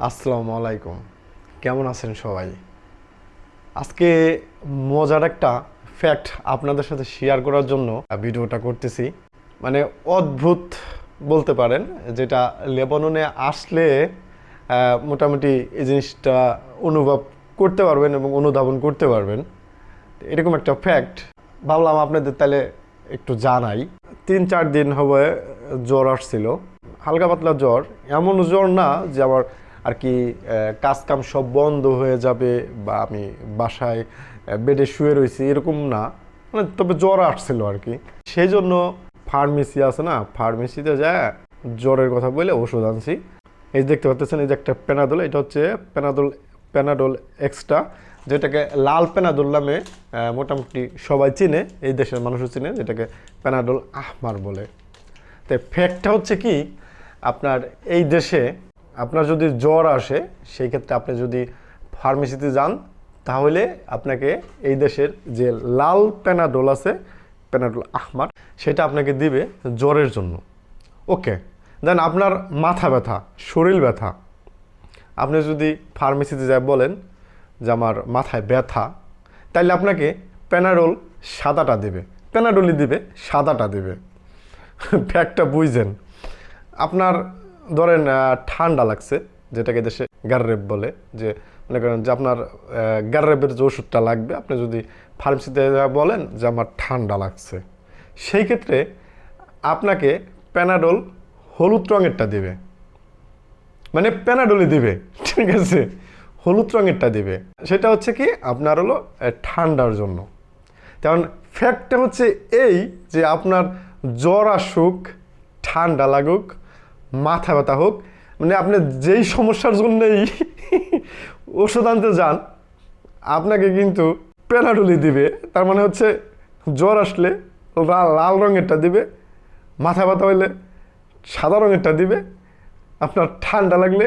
আসসালামু আলাইকুম। কেমন আছেন সবাই? আজকে মজার একটা ফ্যাক্ট আপনাদের সাথে শেয়ার করার জন্য ভিডিওটা করতেছি। মানে অদ্ভুত বলতে পারেন, যেটা লেবাননে আসলে মোটামুটি এই জিনিসটা অনুভব করতে পারবেন এবং অনুধাবন করতে পারবেন। এরকম একটা ফ্যাক্ট ভাবলাম আপনাদের তাহলে একটু জানাই। তিন চার দিন হবে জ্বর আসছিল, হালকা পাতলা জ্বর, এমন জ্বর না যে আমার আর কি আহ, কাজ কাম সব বন্ধ হয়ে যাবে বা আমি বাসায় বেডে শুয়ে রয়েছি এরকম না। মানে তবে জ্বর আসছিল আর কি। সেই জন্য ফার্মেসি আছে না ফার্মেসিতে যায় জ্বরের কথা বলে ওষুধ আনছি। এই দেখতে পাচ্ছেন এই যে একটা প্যানাডোল এটা হচ্ছে প্যানাডোল প্যানাডোল এক্সট্রা যেটাকে লাল প্যানাডোল নামে মোটামুটি সবাই চিনে এই দেশের মানুষও চিনে যেটাকে প্যানাডোল আহমার বলে। তো ফ্যাক্টটা হচ্ছে কি আপনার এই দেশে আপনার যদি জ্বর আসে, সেই ক্ষেত্রে আপনি যদি ফার্মেসিতে যান, তাহলে আপনাকে এই দেশের যে লাল প্যানাডোল আছে প্যানাডোল আহমার, সেটা আপনাকে দিবে জ্বরের জন্য। ওকে, দেন আপনার মাথা ব্যথা, শরীর ব্যথা। আপনি যদি ফার্মেসিতে যায় বলেন যে আমার মাথায় ব্যথা তাহলে আপনাকে প্যানাডোল সাদাটা দেবে। প্যানাডোলই দিবে, সাদাটা দেবে। ফ্যাক্টটা বুঝছেন আপনার ধরেন ঠান্ডা লাগছে, যেটাকে দেশে গাররেব বলে, যে মনে করেন যে আপনার গাররেবের যে ওষুধটা লাগবে, আপনি যদি ফার্মেসিতে বলেন যে আমার ঠান্ডা লাগছে, সেই ক্ষেত্রে আপনাকে প্যানাডোল হলুদ রঙেরটা দেবে। মানে প্যানাডোলি দিবে, ঠিক আছে? হলুদ রঙেরটা দিবে। সেটা হচ্ছে কি? আপনার হলো ঠান্ডার জন্য। কারণ ফ্যাক্টটা হচ্ছে এই যে আপনার জ্বর আসুক, ঠান্ডা লাগুক মাথা ব্যথা হোক মানে আপনি যেই সমস্যার জন্যেই ওষুধ আনতে যান, আপনাকে কিন্তু পেনাডুলি দিবে। তার মানে হচ্ছে জ্বর আসলে লাল লাল রঙেরটা দিবে, মাথা ব্যথা হইলে সাদা রঙেরটা দিবে, আপনার ঠান্ডা লাগলে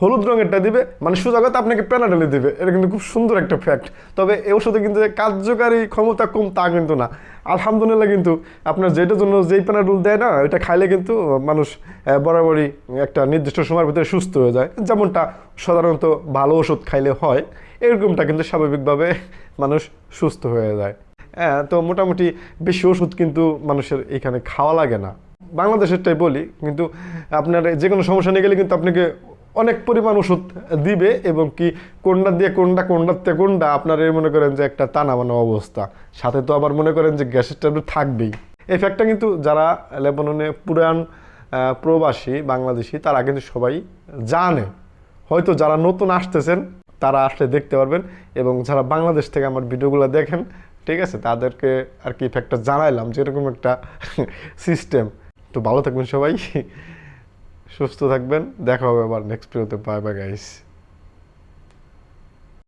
হলুদ রঙেরটা দিবে মানে সোজা কথা আপনাকে প্যানাডলি দিবে। এটা কিন্তু খুব সুন্দর একটা ফ্যাক্ট তবে এ ওষুধে কিন্তু কার্যকারী ক্ষমতা কম তা কিন্তু না। আলহামদুলিল্লাহ কিন্তু আপনার যেটার জন্য যেই প্যানাডল দেয় না, এটা খাইলে কিন্তু মানুষ বরাবরই একটা নির্দিষ্ট সময়ের ভিতরে সুস্থ হয়ে যায়। যেমনটা সাধারণত ভালো ওষুধ খাইলে হয়, এরকমটা কিন্তু স্বাভাবিকভাবে মানুষ সুস্থ হয়ে যায়। হ্যাঁ তো মোটামুটি বেশি ওষুধ কিন্তু মানুষের এখানে খাওয়া লাগে না। বাংলাদেশেরটাই বলি, কিন্তু আপনার যে কোনো সমস্যা নিয়ে গেলে কিন্তু আপনাকে অনেক পরিমাণ ওষুধ দিবে এবং কি কোনটা দিয়ে কোনটা কোনটার থেকে কোনটা, আপনার এই মনে করেন যে একটা টানা মানা অবস্থা। সাথে তো আবার মনে করেন যে গ্যাসের ট্যাবলেট থাকবেই। এই ফ্যাক্টটা কিন্তু যারা লেবাননে পুরান প্রবাসী বাংলাদেশি, তারা কিন্তু সবাই জানে। হয়তো যারা নতুন আসতেছেন, তারা আসলে দেখতে পারবেন এবং যারা বাংলাদেশ থেকে আমার ভিডিওগুলো দেখেন, ঠিক আছে, তাদেরকে আর কি ফ্যাক্টটা জানাইলাম যে এরকম একটা সিস্টেম তো ভালো থাকবেন সবাই। সুস্থ থাকবেন। দেখা হবে আবার নেক্সট ভিডিওতে বাই বাই গাইস